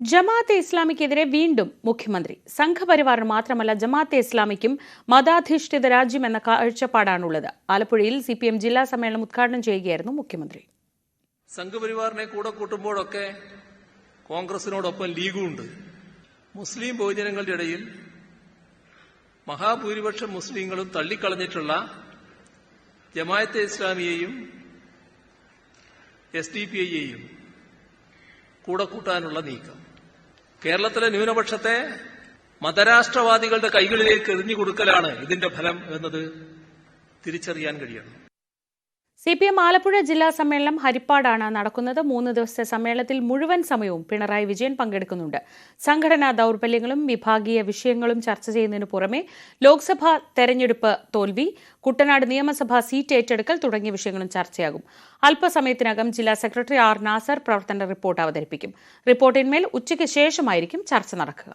ജമാഅത്തെ ഇസ്ലാമിക്കെതിരെ വീണ്ടും മുഖ്യമന്ത്രി. സംഘപരിവാർ മാത്രമല്ല ജമാഅത്തെ ഇസ്ലാമിക്കും മതാധിഷ്ഠിത രാജ്യം എന്ന കാഴ്ചപ്പാടാണുള്ളത്. ആലപ്പുഴയിൽ സി പി എം ജില്ലാ സമ്മേളനം ഉദ്ഘാടനം ചെയ്യുകയായിരുന്നു മുഖ്യമന്ത്രി. സംഘപരിവാറിനെ കൂടെ കൂട്ടുമ്പോഴൊക്കെ കോൺഗ്രസിനോടൊപ്പം ലീഗുമുണ്ട് മുസ്ലിം ബഹുജനങ്ങളുടെ ഇടയിൽ മഹാഭൂരിപക്ഷം മുസ്ലിങ്ങളും തള്ളിക്കളഞ്ഞിട്ടുള്ള ജമാഅത്തെ ഇസ്ലാമിയെയും എസ് ഡി പി ഐയെയും കൂടെ കൂട്ടാനുള്ള നീക്കം. കേരളത്തിലെ ന്യൂനപക്ഷത്തെ മതരാഷ്ട്രവാദികളുടെ കൈകളിലേക്ക് എറിഞ്ഞു കൊടുക്കലാണ് ഇതിന്റെ ഫലം എന്നത് തിരിച്ചറിയാൻ കഴിയണം. സി പി എം ആലപ്പുഴ ജില്ലാ സമ്മേളനം ഹരിപ്പാടാണ് നടക്കുന്നത്. മൂന്ന് ദിവസത്തെ സമ്മേളനത്തിൽ മുഴുവൻ സമയവും പിണറായി വിജയൻ പങ്കെടുക്കുന്നുണ്ട്. സംഘടനാ ദൌർബല്യങ്ങളും വിഭാഗീയ വിഷയങ്ങളും ചർച്ച ചെയ്യുന്നതിന് പുറമെ ലോക്സഭാ തെരഞ്ഞെടുപ്പ് തോൽവി കുട്ടനാട് നിയമസഭാ സീറ്റ് ഏറ്റെടുക്കൽ തുടങ്ങിയ വിഷയങ്ങളും ചർച്ചയാകും. അല്പസമയത്തിനകം ജില്ലാ സെക്രട്ടറി ആർ നാസർ പ്രവർത്തന റിപ്പോർട്ട് അവതരിപ്പിക്കും. റിപ്പോർട്ടിന്മേൽ ഉച്ചയ്ക്ക് ശേഷമായിരിക്കും ചർച്ച നടക്കുക.